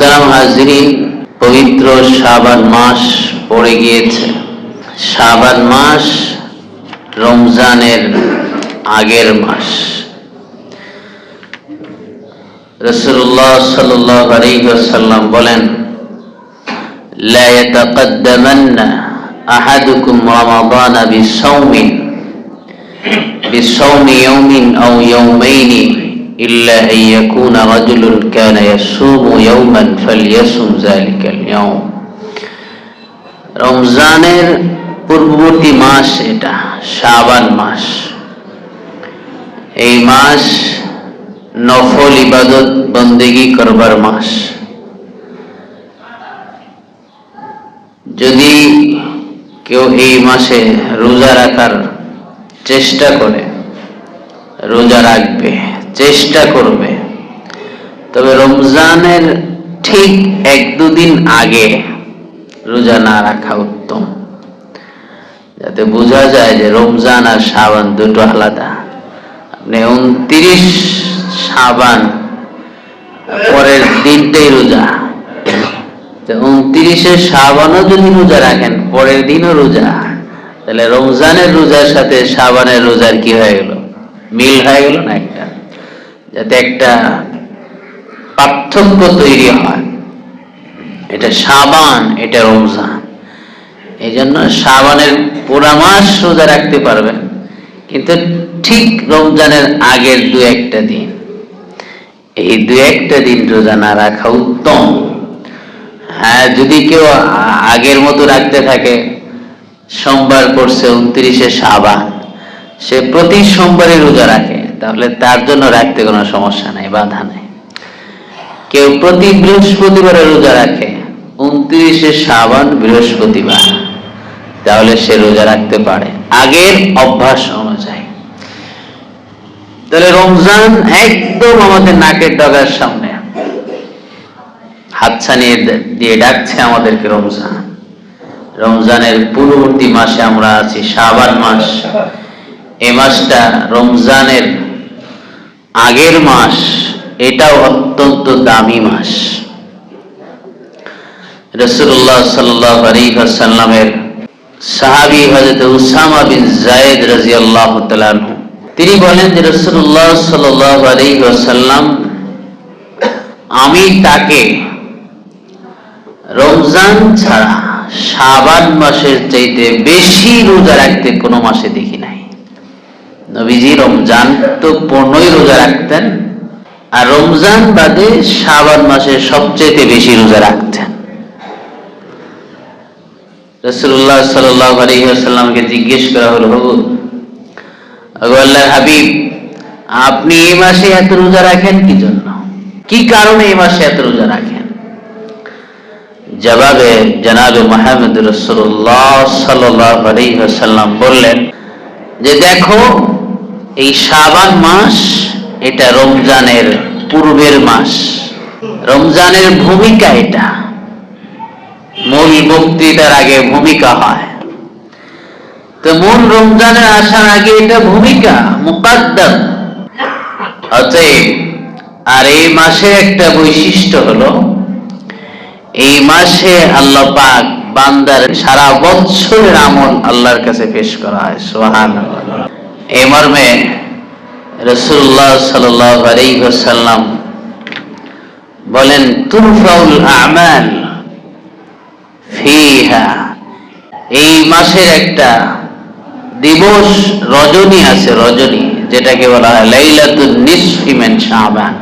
মোহতারাম হাজরিন পবিত্র শাবান মাস পড়ে গিয়েছে শাবান মাস রমজানের আগের মাস রসুল্লাহ সাল্লাহ আলাইসাল্লাম বলেন لا يتقدمن أحدكم رمضان بصوم بصوم يوم أو يومين إلا أن يكون رجل كان يصوم يوما فليصم ذلك اليوم রমজানের পূর্ববর্তী মাস এটা শাবান মাস এই মাস নফল ইবাদত বন্দেগি করবার মাস যদি কেউ এই মাসে রোজা রাখার চেষ্টা করে রোজা রাখবে চেষ্টা করবে। তবে রমজানের ঠিক এক দুদিন আগে রোজা না রাখা উত্তম। যাতে বোঝা যায় যে রমজান আর সাবান দুটো আলাদা। আপনি উনত্রিশ সাবান পরের দিনটাই রোজা। উনত্রিশে সাবানও যদি রোজা রাখেন, পরের দিনও রোজা। তাহলে রমজানের রোজার সাথে সাবানের রোজার কি হয়ে গেল? মিল হয়ে গেল না একটা? যাতে একটা পার্থক্য তৈরি হয়। এটা সাবান এটা রমজান। এই জন্য সাবানের পুরা মাস রোজা রাখতে পারবেন। কিন্তু ঠিক রমজানের আগের দু একটা দিন। এই দু একটা দিন রোজা না রাখা উত্তম। হ্যাঁ যদি কেউ আগের মতো রাখতে থাকে, সোমবার করছে উনত্রিশে সাবান সে প্রতি সোমবারে রোজা রাখে। তাহলে তার জন্য রাখতে কোনো সমস্যা নাই, বাধা নাই। কেউ প্রতি বৃহস্পতিবারে রোজা রাখে, উনত্রিশে সাবান বৃহস্পতিবার, তাহলে সে রোজা রাখতে পারে আগের অভ্যাস অনুযায়ী। তাহলে রমজান একদম আমাদের নাকের ডগার সামনে। হাতছানি দিয়ে ডাকছে আমাদেরকে রমজান। রমজানের পূর্ববর্তী মাসে আমরা আছি শাবান মাস। এ মাসটা রমজানের আগের মাস, এটাও অত্যন্ত দামি মাস। রসুল্লাহ সাল্লাহ আলিহাসাল্লামের সাহাবি হজরত উসামা বিন জায়েদ রাজি আল্লাহ তিনি বলেন যে রসুল্লাহ সাল্লাহ আলিহাসাল্লাম আমি তাকে রমজান ছাড়া শাবান মাসের চাইতে বেশি রোজা রাখতে কোনো মাসে দেখি নবীজি রমজান তো পনেরোই রোজা রাখতেন, আর রমজান বাদে শাবান মাসে সবচেয়ে বেশি রোজা রাখতেন। রসুল্লাহ সাল্লাহ জিজ্ঞেস করা হলো আল্লাহ হাবিব, আপনি এই মাসে এত রোজা রাখেন কি জন্য? কি কারণে এই মাসে এত রোজা রাখেন? জবাবে জনাবে মাহমুদ রসুল্লাহ সাল্লাম বললেন যে, দেখো এই শাবান মাস এটা রমজানের পূর্বের মাস। রমজানের ভূমিকা এটা। মূল বক্তৃতার আগে ভূমিকা হয়। তো মূল রমজানের আসার আগে এটা ভূমিকা, মুকাদ্দম। অতএব, আর এই মাসে একটা বৈশিষ্ট্য হলো, এই মাসে আল্লাহ পাক বান্দার সারা বৎসরের আমল আল্লাহর কাছে পেশ করা হয় সোহান এই মর্মে রসুল্লাহ সাল্লাম বলেন, তুরফাউল আমাল ফিহা। এই মাসের একটা দিবস রজনী আছে, রজনী, যেটাকে বলা হয় লাইলাতুন নিসফি মিন শাবান।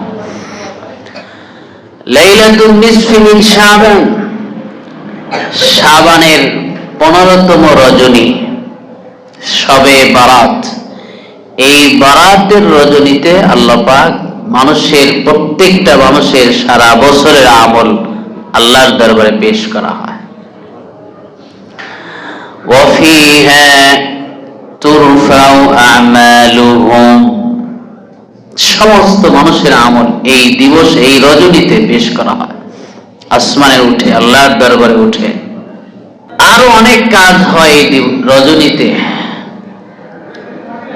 লাইলাতুন নিসফি মিন শাবান, শাবানের পনেরোতম রজনী সবে বারাত। এই বারাতের রজনীতে আল্লাহ পাক মানুষের প্রত্যেকটা মানুষের সারা বছরের আমল আল্লাহর দরবারে পেশ করা হয়। সমস্ত মানুষের আমল এই দিবস, এই রজনীতে পেশ করা হয়। আসমানে উঠে, আল্লাহর দরবারে উঠে। আরও অনেক কাজ হয় এই রজনীতে।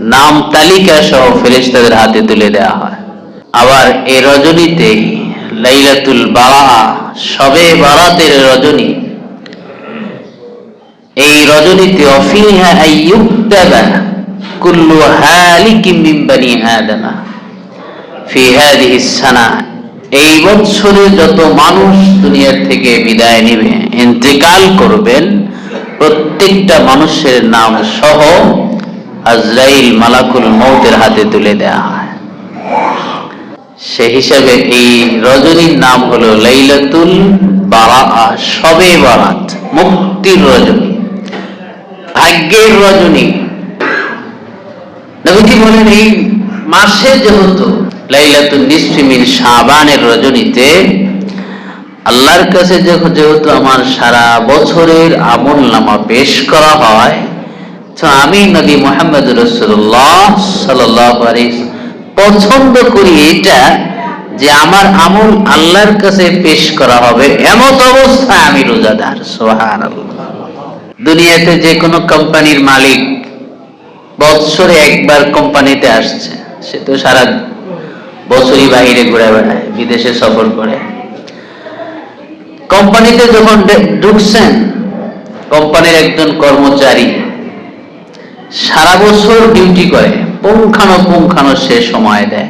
নাম তালিকা সহ ফেরেশতাদের হাতে তুলে দেওয়া হয়। আবার এই রজনীতেই লাইলাতুল বারা সবে বারাতের রজনী। এই রজনীতে কুল্লু এই বছরে যত মানুষ দুনিয়ার থেকে বিদায় নেবে, ইন্তেকাল করবেন, প্রত্যেকটা মানুষের নাম সহ আজরাইল মালাকুল মৌতের হাতে তুলে দেয়া হয়। সে হিসাবে এই রজনীর নাম হলো লাইলাতুল বারা সবে বারাত, মুক্তির রজনী। ভাগ্যের রজনী। নবীজি বলেন, এই মাসে যেহেতু লাইলাতুল নিসফিমিন শাবানের রজনীতে আল্লাহর কাছে যেহেতু আমার সারা বছরের আমল নামা পেশ করা হয় আমি নবী মোহাম্মদ রসুল্লাহ সাল্লাহ পছন্দ করি এটা যে আমার আমল আল্লাহর কাছে পেশ করা হবে। এমত অবস্থায় আমি রোজাদার সোহান দুনিয়াতে যে কোনো কোম্পানির মালিক বৎসরে একবার কোম্পানিতে আসছে, সে তো সারা বছরই বাইরে ঘুরে বেড়ায়, বিদেশে সফর করে। কোম্পানিতে যখন ঢুকছেন, কোম্পানির একজন কর্মচারী সারা বছর ডিউটি করে, পুঙ্খানো পুঙ্খানো সে সময় দেয়।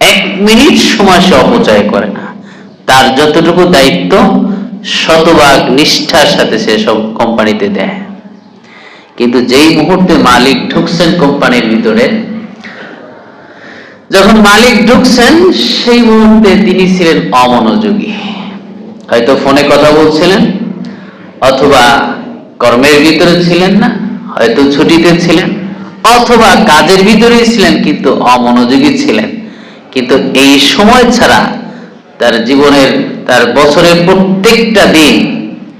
এক মিনিট সময় সে অপচয় করে না। তার যতটুকু দায়িত্ব, শতভাগ নিষ্ঠার সাথে সে সব কোম্পানিতে দেয়। কিন্তু যেই মুহূর্তে মালিক ঢুকছেন কোম্পানির ভিতরে, যখন মালিক ঢুকছেন, সেই মুহূর্তে তিনি ছিলেন অমনোযোগী। হয়তো ফোনে কথা বলছিলেন, অথবা কর্মের ভিতরে ছিলেন না। হয়তো ছুটিতে ছিলেন, অথবা কাজের ভিতরেই ছিলেন, কিন্তু অমনোযোগী ছিলেন। কিন্তু এই সময় ছাড়া তার জীবনের, তার বছরের প্রত্যেকটা দিন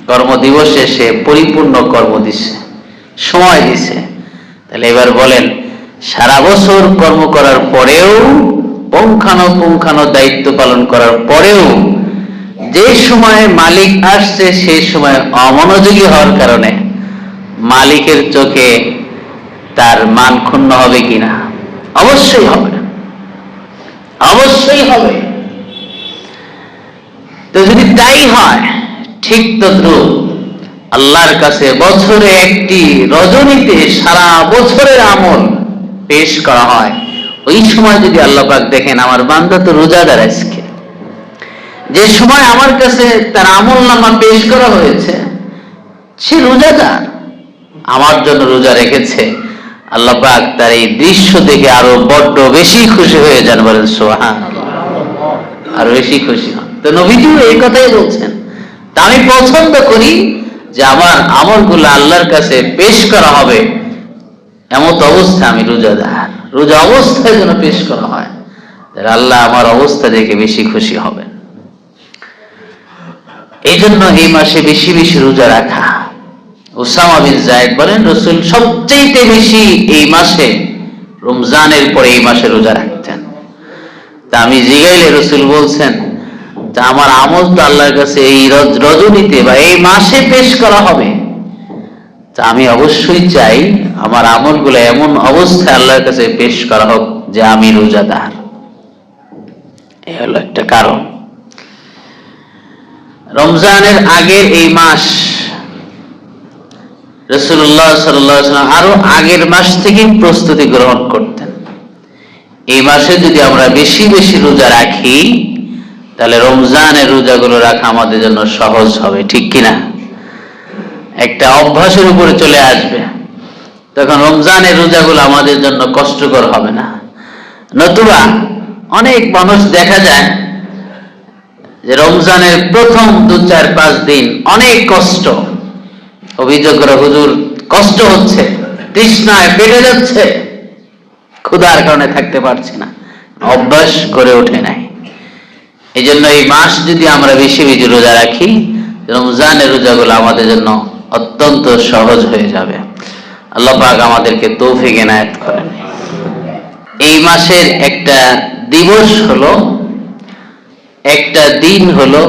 কর্মদিবসে সে পরিপূর্ণ কর্ম দিছে, সময় দিছে। তাহলে এবার বলেন, সারা বছর কর্ম করার পরেও, পুঙ্খানো দায়িত্ব পালন করার পরেও, যে সময়ে মালিক আসছে সেই সময় অমনোযোগী হওয়ার কারণে মালিকের চোখে তার মান ক্ষুণ্ণ হবে কিনা? অবশ্যই হবে অবশ্যই হবে। তো যদি তাই হয়, ঠিক তদ্রুপ আল্লাহর কাছে বছরে একটি রজনীতে সারা বছরের আমল পেশ করা হয়। ওই সময় যদি আল্লাহ পাক দেখেন, আমার বান্দা তো রোজাদার আজকে। যে সময় আমার কাছে তার আমল নামা পেশ করা হয়েছে, সে রোজাদার। আমার জন্য রোজা রেখেছে। আল্লাহ পাক তার এই দৃশ্য দেখে আরও বড্ড বেশি খুশি হয়ে যান বলেন সোহান আরও বেশি খুশি হন। তো নবীজিও এই কথাই বলছেন। তা আমি পছন্দ করি যে আমার আমলগুলো আল্লাহর কাছে পেশ করা হবে। এমত অবস্থা আমি রোজা রোজাদার। রোজা অবস্থায় যেন পেশ করা হয় আল্লাহ আমার অবস্থা দেখে বেশি খুশি হবেন। এই জন্য এই মাসে বেশি বেশি রোজা রাখা উসামা বিন জায়েদ বলেন, রসুল সবচেয়ে বেশি এই মাসে, রমজানের পরে এই মাসে রোজা রাখতেন। তা আমি জিগাইলে রসুল বলছেন, তা আমার আমল তো আল্লাহর কাছে এই রজনীতে বা এই মাসে পেশ করা হবে। তা আমি অবশ্যই চাই আমার আমলগুলো এমন অবস্থায় আল্লাহর কাছে পেশ করা হোক যে আমি রোজাদার। এ হলো একটা কারণ। রমজানের আগের এই মাস রসুল্লাহ সাল্লাম আরও আগের মাস থেকেই প্রস্তুতি গ্রহণ করতেন। এই মাসে যদি আমরা বেশি বেশি রোজা রাখি, তাহলে রমজানের রোজাগুলো রাখা আমাদের জন্য সহজ হবে, ঠিক কিনা? একটা অভ্যাসের উপরে চলে আসবে। তখন রমজানের রোজাগুলো আমাদের জন্য কষ্টকর হবে না। নতুবা অনেক মানুষ দেখা যায় যে রমজানের প্রথম দু চার পাঁচ দিন অনেক কষ্ট। অভিযোগ করে, হুজুর, কষ্ট হচ্ছে, তৃষ্ণায় পেটে যাচ্ছে, ক্ষুধার কারণে থাকতে পারছি না, অভ্যাস গড়ে ওঠে নাই। এই জন্য এই মাস যদি আমরা বেশি বেশি রোজা রাখি, রমজানের রোজাগুলো আমাদের জন্য অত্যন্ত সহজ হয়ে যাবে। আল্লাহ পাক আমাদেরকে তৌফিক এনায়েত করেন। এই মাসের একটা দিবস হলো, একটা দিন হলো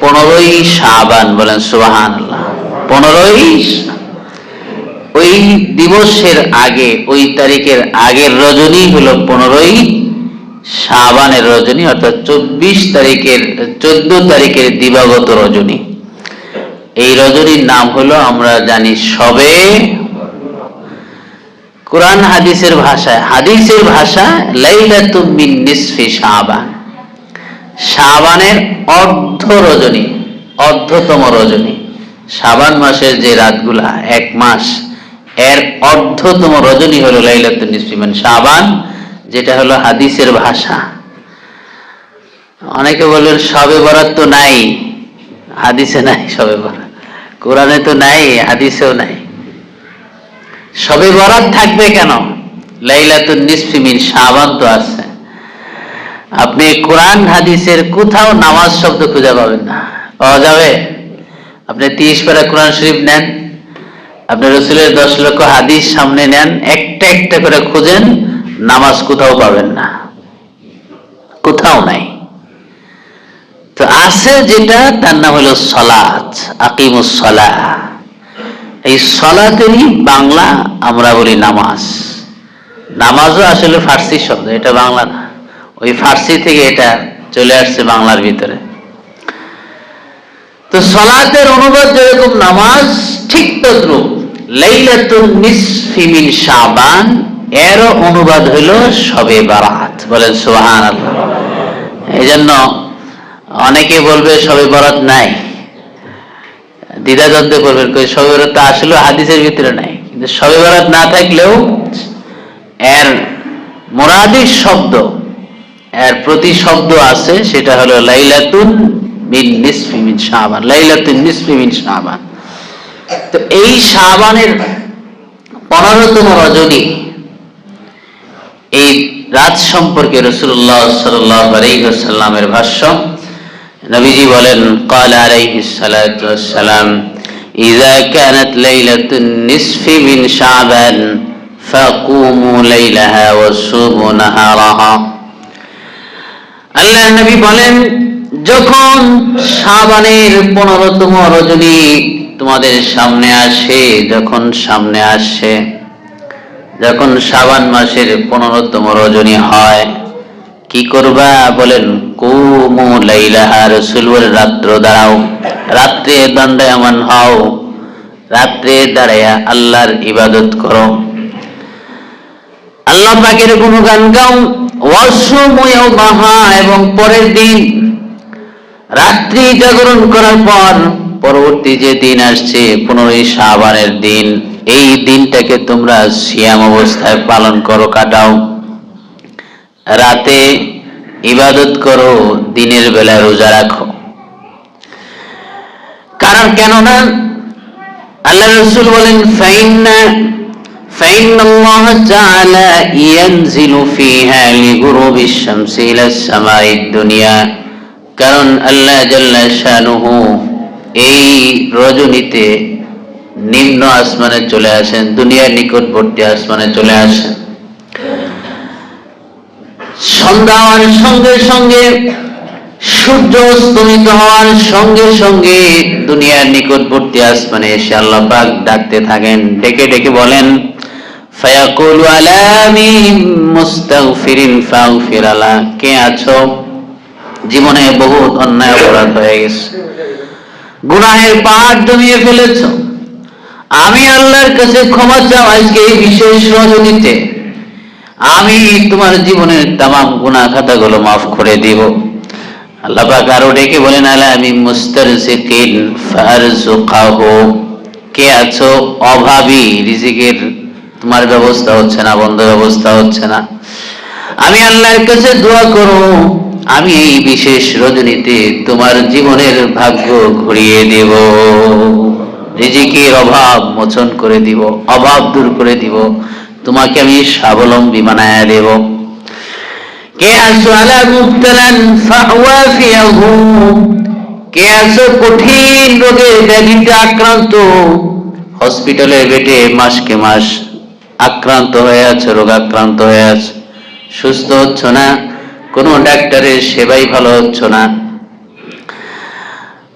পনেরোই শাবান বলেন সুবাহান পনেরোই ওই দিবসের আগে, ওই তারিখের আগের রজনী হলো পনেরোই শাবানের রজনী, অর্থাৎ চব্বিশ তারিখের, চোদ্দ তারিখের দিবাগত রজনী। এই রজনীর নাম হলো, আমরা জানি সবে কোরআন হাদিসের ভাষায়। হাদিসের ভাষা লাইলাতুম মিন নিসফি শাবান। শাবানের অর্ধ রজনী, অর্ধতম রজনী। শাবান মাসের যে রাতগুলা, এক মাস, এর অর্ধতম রজনী হলো লাইলাতুন নিসফি মানে শাবান, যেটা হলো হাদিসের ভাষা। অনেকে বলবেন সবে বরাত তো নাই। হাদিসে নাই সবে বরাত। কোরআনে তো নাই, হাদিসেও নাই। সবে বরাত থাকবে কেন? লাইলাতুন নিসফি মিন শাবান তো আছে। আপনি কোরআন, হাদিসের কোথাও নামাজ শব্দ খুঁজে পাবেন না। পাওয়া যাবে? আপনি তিরিশ পারা কোরআন শরীফ নেন, আপনি রসুলের দশ লক্ষ হাদিস সামনে নেন, একটা একটা করে খুঁজেন, নামাজ কোথাও পাবেন না। কোথাও নাই। তো আছে যেটা, তার নাম হলো সলাৎ, আকিমুস সলা এই সলাতেরই বাংলা আমরা বলি নামাজ। নামাজও আসলে ফার্সি শব্দ, এটা বাংলা না। ওই ফার্সি থেকে এটা চলে আসছে বাংলার ভিতরে। তো সলাতের অনুবাদ যেরকম নামাজ, ঠিক তদ্রুপ। লাইলাতুন নিসফি শাবান, এরও অনুবাদ হইল সবে বারাত। বলেন, সুবহানাল্লাহ। এই জন্য অনেকে বলবে সবে বরাত নাই। দ্বিধা দ্বন্দ্বে বলবেন কই সবে বরাত তো আসলে হাদিসের ভিতরে নাই। কিন্তু সবে বরাত না থাকলেও এর মোরাদির শব্দ, এর প্রতি শব্দ আছে, সেটা হলো লাইলাতুন মিন নিসফি মিন শাবান লাইলাতুন নিসফি মিন শাবান তো এই শাবানের পনেরোতম রজনী এই রাত সম্পর্কে রসুল্লাহ সাল্লাহ আলাইসাল্লামের ভাষ্য নবীজি বলেন قال عليه الصلاة والسلام إذا كانت ليلة النصف من شعبان فقوموا ليلها وصوموا نهارها আল্লাহ নবী বলেন যখন শাবানের পনেরোতম রজনী তোমাদের সামনে আসে, যখন সামনে আসে, যখন সাবান মাসের পনেরোতম রজনী হয়, কি করবা? বলেন, কুমু লাইলাহা বলে রাত্র, দাঁড়াও, রাত্রে দণ্ডায়মান হও, রাত্রে দাঁড়াইয়া আল্লাহর ইবাদত করো। আল্লাহ পাকের গুণগান গাও ওয়াসময় মাহা এবং পরের দিন রাত্রি জাগরণ করার পর পরবর্তী যে দিন আসছে পনেরোই শাবানের দিন এই দিনটাকে তোমরা সিয়াম অবস্থায় পালন করো কাটাও রাতে ইবাদত করো দিনের বেলা রোজা রাখো কারণ কেননা আল্লাহ রসুল বলেন ফাইন্না فإن الله تعالى ينزل فيها لغروب الشمس إلى السماء الدنيا কারণ আল্লাহ জাল্লা শানুহু এই রজনীতে নিম্ন আসমানে চলে আসেন, দুনিয়ার নিকটবর্তী আসমানে চলে আসেন। সন্ধ্যা হওয়ার সঙ্গে সঙ্গে, সূর্য অস্তমিত হওয়ার সঙ্গে সঙ্গে দুনিয়ার নিকটবর্তী আসমানে এসে আল্লাহ ডাকতে থাকেন, ডেকে ডেকে বলেন, ফায়াকুলু আলা মিন মুস্তাগফিরিন ফাগফির আলা কে আছো? জীবনে বহুত অন্যায় অপরাধ হয়ে গেছে। গুনাহের পাহাড় জমিয়ে ফেলেছ। আমি আল্লাহর কাছে ক্ষমা চাও আজকে এই বিশেষ রজনীতে। আমি তোমার জীবনের তামাম গুনাহ খাতাগুলো মাফ করে দিব। আল্লাহ পাক আরও ডেকে বলেন, আলা আমি মুস্তারজিকিন ফারজুকাহু কে আছো? অভাবী, রিজিকের তোমার ব্যবস্থা হচ্ছে না বন্ধ ব্যবস্থা হচ্ছে না। আমি আল্লাহর কাছে দোয়া করো আমি এই বিশেষ রজনীতে তোমার জীবনের ভাগ্য ঘুরিয়ে দেব। রিজিকের অভাব মোচন করে দিব, অভাব দূর করে দিব। তোমাকে আমি স্বাবলম্বী বানায় দেব। কে আসো আলা মুবতালান ফাওয়াফিয়াহু কে আছো কঠিন রোগে ব্যাধিতে আক্রান্ত? হসপিটালে বেটে মাসকে মাস আক্রান্ত হয়ে আছে, রোগাক্রান্ত হয়ে আছে। সুস্থ হচ্ছ না? কোনো ডাক্তারের সেবাই ভালো হচ্ছ না।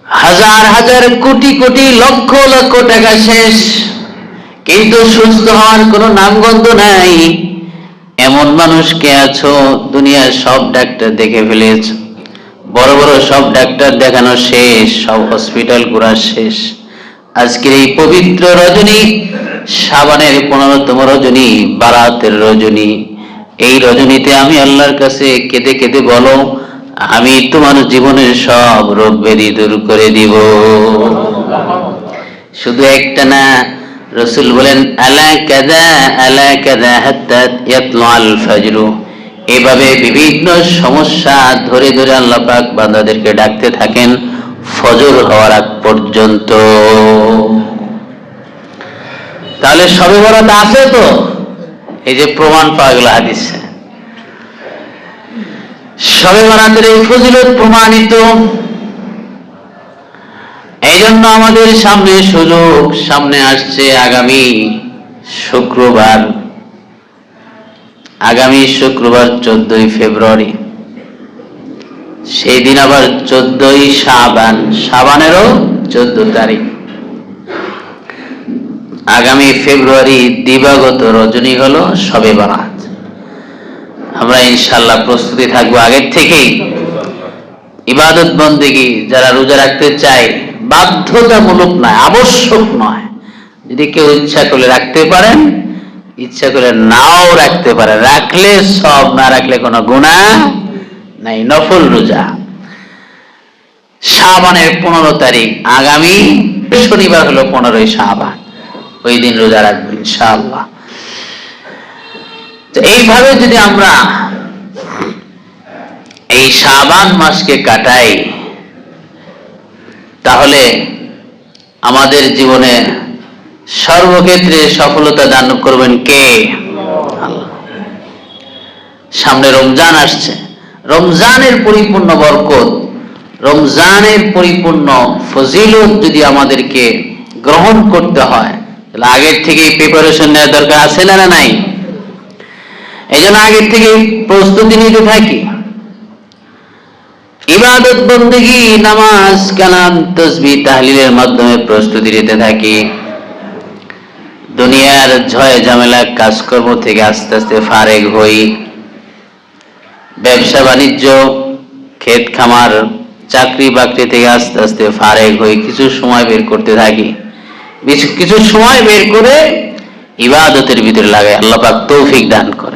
হাজার হাজার কোটি কোটি লক্ষ লক্ষ টাকা শেষ। কিন্তু সুস্থ হওয়ার কোনো নামগন্ধ নাই। এমন মানুষ কে আছো? দুনিয়ার সব ডাক্তার দেখে ফেলেছ। বড় বড় সব ডাক্তার দেখানো শেষ। সব হসপিটাল ঘোরা শেষ। আজকের এই পবিত্র রজনী, সাবানের পনেরোতম রজনী, বারাতের রজনী। এই রজনীতে আমি আল্লাহর কাছে কেঁদে কেঁদে বলো, আমি তোমার জীবনের সব রোগ ব্যাধি দূর করে দিব। শুধু একটা না, রসুল বলেন, আলা কাদা আলা কাদা ফাজরু? এভাবে বিভিন্ন সমস্যা ধরে ধরে আল্লাহ পাক বান্দাদেরকে ডাকতে থাকেন ফজর হওয়ার আগ পর্যন্ত। তাহলে সবে বরাত আছে তো? এই যে প্রমাণ পাওয়া গেল হাদিসে। সবে বরাতের এই ফজিলত প্রমাণিত। এই জন্য আমাদের সামনে সুযোগ, সামনে আসছে আগামী শুক্রবার। আগামী শুক্রবার চোদ্দই ফেব্রুয়ারি। সেই দিন আবার চোদ্দই সাবান সাবানেরও চোদ্দ তারিখ। আগামী ফেব্রুয়ারি দিবাগত রজনী হলো সবে বারাত। আমরা ইনশাল্লাহ প্রস্তুতি থাকব আগের থেকেই। ইবাদত বন্দেগি যারা রোজা রাখতে চায়, বাধ্যতামূলক নয়, আবশ্যক নয়। যদি কেউ ইচ্ছা করলে রাখতে পারেন, ইচ্ছা করে নাও রাখতে পারেন। রাখলে সব, না রাখলে কোনো গুণা নাই, নফল রোজা। শাবানের পনেরো তারিখ আগামী, শনিবার হলো পনেরোই শাবান। ওই দিন রোজা রাখব ইনশাআল্লাহ। তো এইভাবে যদি আমরা এই শাবান মাসকে কাটাই, তাহলে আমাদের জীবনে সর্বক্ষেত্রে সফলতা দান করবেন কে? সামনে রমজান আসছে। রমজানের পরিপূর্ণ বরকত, রমজানের পরিপূর্ণ ফজিলত যদি আমাদেরকে গ্রহণ করতে হয় তাহলে আগের থেকেই প্রিপারেশন নেওয়ার দরকার আছে না না নাই? এই জন্য আগের থেকে প্রস্তুতি নিতে থাকি। ইবাদত বন্দেগি, নামাজ, কালাম তসবি তাহলিলের মাধ্যমে প্রস্তুতি নিতে থাকি। দুনিয়ার ঝয় ঝামেলা কাজকর্ম থেকে আস্তে আস্তে ফারেক হই। ব্যবসা বাণিজ্য, ক্ষেত খামার চাকরি বাকরি থেকে আস্তে আস্তে ফারেক হই। কিছু সময় বের করতে থাকি। কিছু সময় বের করে ইবাদতের ভিতরে লাগে আল্লাহ পাক তৌফিক দান করে